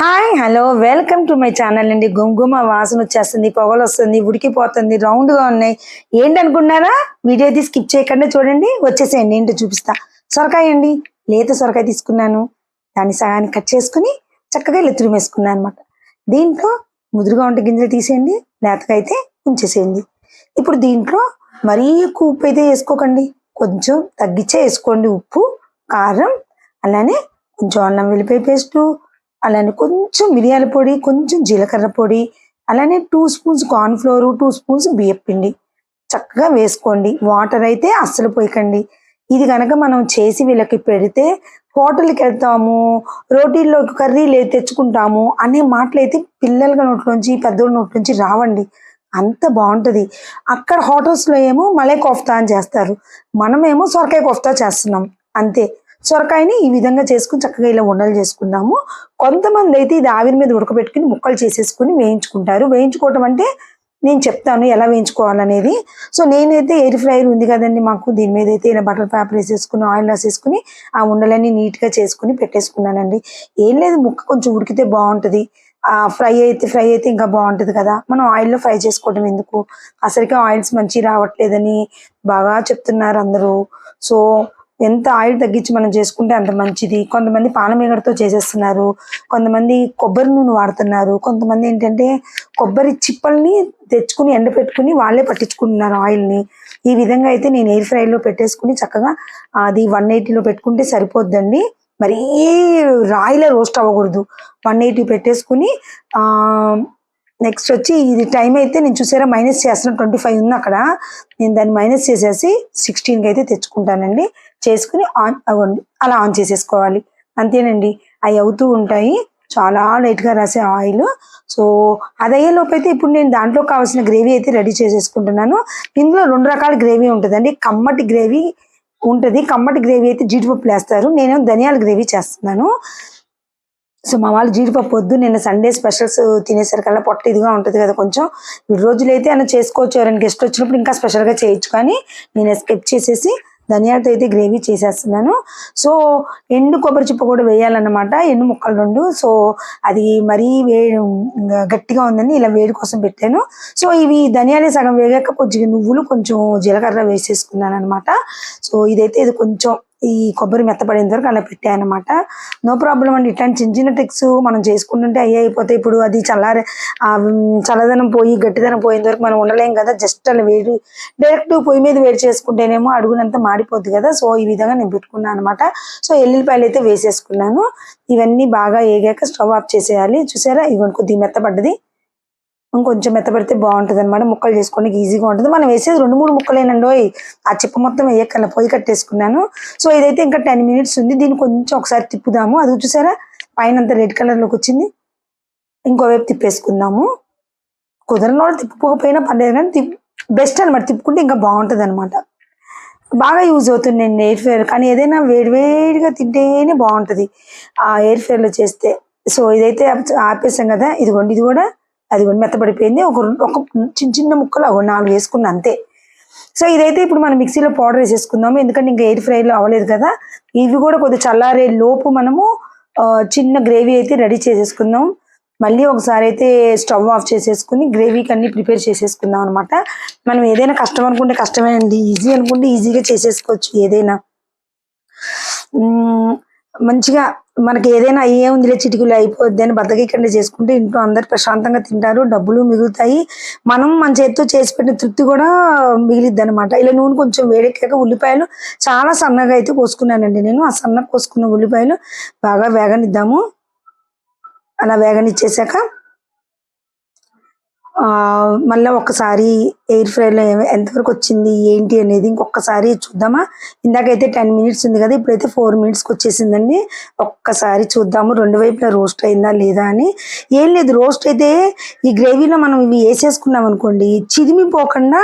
Hi hello welcome to my channel అండి. గుమ్గుమ వాసన వచ్చేస్తుంది పొగలు వస్తుంది ఉడికిపోతుంది రౌండ్గా ఉన్నాయి. ఏంటనుకున్నారా వీడియో అయితే స్కిప్ చేయకుండా చూడండి. వచ్చేసేయండి ఏంటో చూపిస్తా. సొరకాయ అండి. లేత సొరకాయ తీసుకున్నాను. దాన్ని సగానికి కట్ చేసుకుని చక్కగా ఇలా తురిమేసుకున్నాను అనమాట దీంట్లో ముదురుగా ఉంటే గింజలు తీసేయండి. లేతగా అయితే ఉంచేసేయండి. ఇప్పుడు దీంట్లో మరీ ఎక్కువ ఉప్పు అయితే వేసుకోకండి. కొంచెం తగ్గించే వేసుకోండి. ఉప్పు కారం అలానే కొంచెం అల్లం వెల్లిపాయ పేస్టు అలానే కొంచెం మిరియాల పొడి కొంచెం జీలకర్ర పొడి అలానే two spoons corn flour two spoons బియ్యం పిండి. చక్కగా వేసుకోండి. వాటర్ అయితే అస్సలు పోయకండి. ఇది కనుక మనం చేసి వీళ్ళకి పెడితే హోటల్కి వెళ్తాము రోటీల్లో కర్రీలు తెచ్చుకుంటాము అనే మాటలు అయితే పిల్లల నోట్లోంచి పెద్దోళ్ళ నోట్లోంచి రావండి. అంత బాగుంటుంది. అక్కడ హోటల్స్లో ఏమో మలై కోఫ్తా అని చేస్తారు. మనమేమో సొరకాయ కోఫ్తా చేస్తున్నాం. అంతే. సొరకాయని ఈ విధంగా చేసుకుని చక్కగా ఇలా ఉండలు చేసుకుందాము కొంతమంది అయితే ఇది ఆవిరి మీద ఉడకబెట్టుకుని ముక్కలు చేసేసుకుని వేయించుకుంటారు. వేయించుకోవటం అంటే నేను చెప్తాను ఎలా వేయించుకోవాలనేది. సో నేనైతే ఎయిర్ ఫ్రైయర్ ఉంది కదండి మాకు. దీని మీద అయితే ఇలా బటర్ పేపర్ వేసేసుకుని ఆయిల్ వేసేసుకుని ఆ ఉండలన్నీ నీట్గా చేసుకుని పెట్టేసుకున్నానండి. ఏం లేదు ముక్క కొంచెం ఉడికితే బాగుంటుంది. ఆ ఫ్రై అయితే ఫ్రై అయితే ఇంకా బాగుంటుంది కదా. మనం ఆయిల్లో ఫ్రై చేసుకోవడం ఎందుకు? అసలుకే ఆయిల్స్ మంచి రావట్లేదని బాగా చెప్తున్నారు అందరూ. సో ఎంత ఆయిల్ తగ్గించి మనం చేసుకుంటే అంత మంచిది. కొంతమంది పానమేగడతో చేసేస్తున్నారు. కొంతమంది కొబ్బరి నూనె వాడుతున్నారు. కొంతమంది ఏంటంటే కొబ్బరి చిప్పల్ని తెచ్చుకుని ఎండ పెట్టుకుని వాళ్ళే పట్టించుకుంటున్నారు ఆయిల్ని. ఈ విధంగా అయితే నేను ఎయిర్ ఫ్రైలో పెట్టేసుకుని చక్కగా అది వన్ ఎయిటీలో పెట్టుకుంటే సరిపోద్దండి. మరీ రాయిలో రోస్ట్ అవ్వకూడదు. వన్ ఎయిటీ పెట్టేసుకుని నెక్స్ట్ వచ్చి ఇది టైం అయితే నేను చూసారా మైనస్ చేస్తున్నా ట్వంటీ ఫైవ్ ఉంది అక్కడ. నేను దాన్ని మైనస్ చేసేసి సిక్స్టీన్కి అయితే తెచ్చుకుంటానండి. చేసుకుని ఆన్ అవ్వండి. అలా ఆన్ చేసేసుకోవాలి. అంతేనండి. అవి అవుతూ ఉంటాయి. చాలా లైట్గా రాసే ఆయిల్. సో అదయ్యే అయ్యే అయితే ఇప్పుడు నేను దాంట్లో కావాల్సిన గ్రేవీ అయితే రెడీ చేసేసుకుంటున్నాను. ఇందులో రెండు రకాల గ్రేవీ ఉంటుందండి. కమ్మటి గ్రేవీ ఉంటుంది. కమ్మటి గ్రేవీ అయితే జీడిపప్పు వేస్తారు నేను ధనియాల గ్రేవీ చేస్తున్నాను. సో మా వాళ్ళు జీడిపప్పు వద్దు. నిన్న సండే స్పెషల్స్ తినేసరికల్లా పొట్ట ఇదిగా ఉంటుంది కదా కొంచెం. ఈ అయితే అలా చేసుకోవచ్చు. ఎవరైనా గెస్ట్ వచ్చినప్పుడు ఇంకా స్పెషల్గా చేయొచ్చు. కానీ నేను స్కిప్ చేసేసి ధనియాలతో అయితే గ్రేవీ చేసేస్తున్నాను. సో ఎండు కొబ్బరి చిప్ప కూడా వేయాలన్నమాట ఎండు ముక్కలు రెండు. సో అది మరీ వే గట్టిగా ఉందని ఇలా వేడి కోసం పెట్టాను. సో ఇవి ధనియాలే సగం వేగాక కొంచెం నువ్వులు కొంచెం జీలకర్ర వేసేసుకున్నాను అనమాట సో ఇదైతే ఇది కొంచెం ఈ కొబ్బరి మెత్తపడేంత వరకు అలా పెట్టాయి అనమాట నో ప్రాబ్లం అండి. ఇట్లాంటి చిన్న చిన్న ట్రిక్స్ మనం చేసుకుంటుంటే అయ్యే అయిపోతే ఇప్పుడు అది చల్లారే చల్లదనం పోయి గట్టిదనం పోయేంత వరకు మనం ఉండలేం కదా. జస్ట్ అలా వేడి డైరెక్ట్ పొయ్యి మీద వేడి చేసుకుంటేనేమో అడుగునంతా మాడిపోద్ది కదా. సో ఈ విధంగా నేను పెట్టుకున్నాను అనమాట సో ఎల్లుల్లిపాయలు అయితే వేసేసుకున్నాను. ఇవన్నీ బాగా ఏగాక స్టవ్ ఆఫ్ చేసేయాలి. చూసారా? ఇవన్నీ కొద్దిగా మెత్తపడ్డది. ఇంకొంచెం మెత్తపడితే బాగుంటుంది అనమాట ముక్కలు చేసుకోవడానికి ఈజీగా ఉంటుంది. మనం వేసేది రెండు మూడు ముక్కలేనండి. ఆ చిప్ప మొత్తం వేయక్కల పొయ్యి కట్టేసుకున్నాను. సో ఇదైతే ఇంకా టెన్ మినిట్స్ ఉంది. దీన్ని కొంచెం ఒకసారి తిప్పుదాము. అది చూసారా? పైన అంతా రెడ్ కలర్లోకి వచ్చింది. ఇంకోవైపు తిప్పేసుకుందాము. కుదరని వాళ్ళు తిప్పుకోకపోయినా పర్లేదు కానీ తిప్ బెస్ట్ అనమాట తిప్పుకుంటే ఇంకా బాగుంటుంది అనమాట బాగా యూజ్ అవుతుంది నేను ఎయిర్ ఫేర్ కానీ ఏదైనా వేడివేడిగా తింటేనే బాగుంటుంది. ఆ ఎయిర్ ఫేర్లో చేస్తే. సో ఇదైతే ఆపేసాం కదా. ఇదిగోండి ఇది కూడా అది మెత్తపడిపోయింది ఒక ఒక చిన్న చిన్న ముక్కలు ఒక నాలుగు వేసుకున్నా అంతే. సో ఇదైతే ఇప్పుడు మనం మిక్సీలో పౌడర్ వేసేసుకుందాము. ఎందుకంటే ఇంకా ఎయిర్ ఫ్రైలో అవ్వలేదు కదా. ఇవి కూడా కొద్దిగా చల్లారే లోపు మనము చిన్న గ్రేవీ అయితే రెడీ చేసేసుకుందాం. మళ్ళీ ఒకసారి అయితే స్టవ్ ఆఫ్ చేసేసుకుని గ్రేవీకి అన్ని ప్రిపేర్ చేసేసుకుందాం అనమాట మనం ఏదైనా కష్టం అనుకుంటే కష్టమే అండి. ఈజీ అనుకుంటే ఈజీగా చేసేసుకోవచ్చు ఏదైనా. మంచిగా మనకి ఏదైనా అయ్యే ఉందిలే చిటికలు అయిపోద్ది అని బద్దకికండి చేసుకుంటే ఇంట్లో అందరు ప్రశాంతంగా తింటారు డబ్బులు మిగులుతాయి. మనం మన చేతితో చేసి పెట్టిన తృప్తి కూడా మిగిలిద్ది అనమాట ఇలా నూనె కొంచెం వేడెక్కాక ఉల్లిపాయలు చాలా సన్నగా అయితే కోసుకున్నానండి నేను. ఆ సన్నగా కోసుకున్న ఉల్లిపాయలు బాగా వేగనిద్దాము. అలా వేగనిచ్చేసాక మళ్ళీ ఒక్కసారి ఎయిర్ ఫ్రైలో ఎంతవరకు వచ్చింది ఏంటి అనేది ఇంకొకసారి చూద్దామా? ఇందాకైతే టెన్ మినిట్స్ ఉంది కదా ఇప్పుడైతే ఫోర్ మినిట్స్కి వచ్చేసిందండి. ఒక్కసారి చూద్దాము రెండు వైపులా రోస్ట్ అయిందా లేదా అని. ఏం లేదు రోస్ట్ అయితే ఈ గ్రేవీలో మనం ఇవి వేసేసుకున్నాం అనుకోండి చిదిమిపోకుండా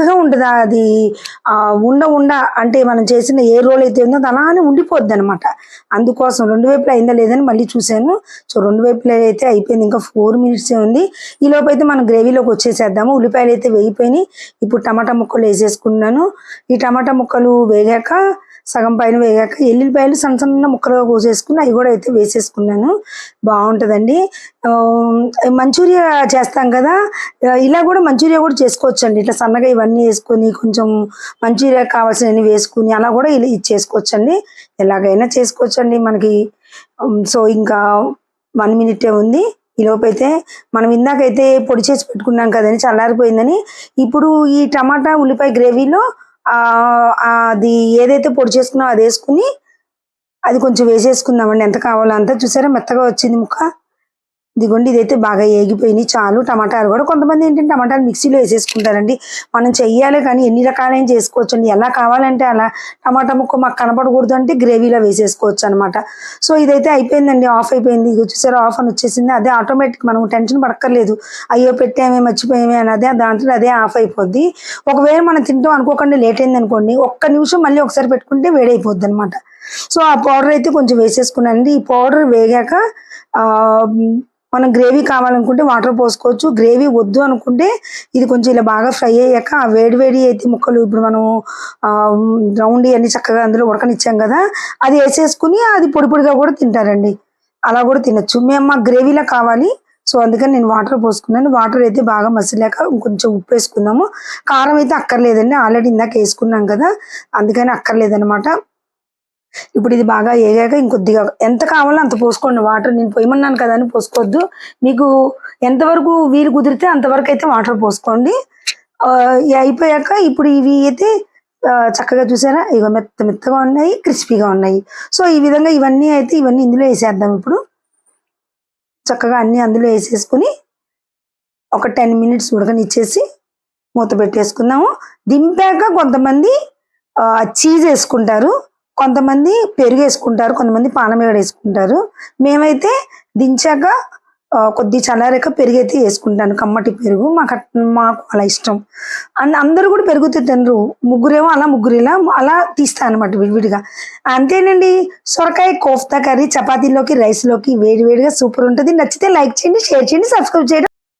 చక్కగా ఉంటుంది అది. ఉండ ఉండ అంటే మనం చేసిన ఏ రోల్ అయితే ఉందో అలానే ఉండిపోద్ది అనమాట అందుకోసం రెండు వైపులా అయిందా లేదని మళ్ళీ చూశాను. సో రెండు వైపులా అయితే అయిపోయింది. ఇంకా ఫోర్ మినిట్సే ఉంది. ఈ లోపు అయితే మనం గ్రేవీలోకి వచ్చేసేద్దాము. ఉల్లిపాయలు అయితే వేగిపోయినాయి. ఇప్పుడు టమాటా ముక్కలు వేసేసుకున్నాను ఈ టమాటా ముక్కలు వేగాక సగం పైన వేగాక ఎల్లుల్లిపాయలు సన్న సన్న ముక్కలుగా కోసేసుకుని అవి కూడా అయితే వేసేసుకున్నాను. బాగుంటుందండి. మంచూరియా చేస్తాం కదా. ఇలా కూడా మంచూరియా కూడా చేసుకోవచ్చు అండి ఇట్లా సన్నగా ఇవన్నీ వేసుకొని కొంచెం మంచూరియా కావాల్సినవి వేసుకుని అలా కూడా ఇలా ఇది చేసుకోవచ్చు అండి ఎలాగైనా చేసుకోవచ్చు అండి మనకి సో ఇంకా వన్ మినిటే ఉంది. ఈ అయితే మనం ఇందాకైతే పొడి చేసి పెట్టుకున్నాం కదండి చల్లారిపోయిందని. ఇప్పుడు ఈ టమాటా ఉల్లిపాయ గ్రేవీలో అది ఏదైతే పొడి చేసుకున్నామో అది వేసుకుని అది కొంచెం వేసేసుకుందామండి. ఎంత కావాలో అంత. చూసారా? మెత్తగా వచ్చింది ముక్క. ఇదిగోండి ఇదైతే బాగా ఏగిపోయినాయి. చాలు టమాటాలు కూడా కొంతమంది ఏంటంటే టమాటాలు మిక్సీలో వేసేసుకుంటారండి. మనం చెయ్యాలి కానీ ఎన్ని రకాలైన చేసుకోవచ్చు అండి ఎలా కావాలంటే అలా టమాటా ముక్క మాకు కనపడకూడదు అంటే గ్రేవీలో వేసేసుకోవచ్చు అనమాట సో ఇదైతే అయిపోయిందండి ఆఫ్ అయిపోయింది. ఇది చూసారా ఆఫ్ అని వచ్చేసింది. అదే ఆటోమేటిక్ మనం టెన్షన్ పడక్కర్లేదు. అయ్యో పెట్టామే మర్చిపోయామే అని అదే దాంట్లో అదే ఆఫ్ అయిపోద్ది. ఒకవేళ మనం తింటాం అనుకోకుండా లేట్ అయింది అనుకోండి ఒక్క నిమిషం మళ్ళీ ఒకసారి పెట్టుకుంటే వేడైపోద్ది అనమాట సో ఆ పౌడర్ అయితే కొంచెం వేసేసుకున్నానండి. ఈ పౌడర్ వేగాక మనం గ్రేవీ కావాలనుకుంటే వాటర్ పోసుకోవచ్చు. గ్రేవీ వద్దు అనుకుంటే ఇది కొంచెం ఇలా బాగా ఫ్రై అయ్యాక ఆ వేడి వేడి అయితే ముక్కలు ఇప్పుడు మనం రౌండ్ అన్ని చక్కగా అందులో ఉడకనిచ్చాం కదా అది వేసేసుకుని అది పొడి పొడిగా కూడా తింటారండి. అలా కూడా తినచ్చు. మేము మాకు గ్రేవీలా కావాలి. సో అందుకని నేను వాటర్ పోసుకున్నాను. వాటర్ అయితే బాగా మసిలాక కొంచెం ఉప్పు వేసుకుందాము. కారం అయితే అక్కర్లేదండి. ఆల్రెడీ ఇందాక వేసుకున్నాం కదా. అందుకని అక్కర్లేదన్నమాట. ఇప్పుడు ఇది బాగా వేగాక ఇంకొద్దిగా ఎంత కావాలో అంత పోసుకోండి. వాటర్ నేను పొయ్యమన్నాను కదా అని పోసుకోవద్దు. మీకు ఎంతవరకు వీలు కుదిరితే అంతవరకు అయితే వాటర్ పోసుకోండి. అయిపోయాక ఇప్పుడు ఇవి అయితే చక్కగా చూసారా? ఇవి మెత్త మెత్తగా ఉన్నాయి క్రిస్పీగా ఉన్నాయి. సో ఈ విధంగా ఇవన్నీ అయితే ఇవన్నీ ఇందులో వేసేద్దాం ఇప్పుడు. చక్కగా అన్ని అందులో వేసేసుకుని ఒక టెన్ మినిట్స్ ఉడకనిచ్చేసి మూత పెట్టేసుకుందాము. దింపాక కొంతమంది చీజ్ వేసుకుంటారు. కొంతమంది పెరుగు వేసుకుంటారు కొంతమంది పానమేగడ వేసుకుంటారు. మేమైతే దించాక కొద్ది చల్లారాక పెరుగు అయితే వేసుకుంటాను కమ్మటి పెరుగు. మాకు మాకు అలా ఇష్టం. అండ్ అందరూ కూడా పెరుగుతూ తినరు. ముగ్గురేమో అలా ముగ్గురు ఇలా అలా తీస్తాను అనమాట విడివిడిగా. అంతేనండి సొరకాయ కోఫ్తా కర్రీ చపాతీలోకి రైస్లోకి వేడి వేడిగా సూపర్ ఉంటుంది. నచ్చితే లైక్ చేయండి షేర్ చేయండి సబ్స్క్రైబ్ చేయండి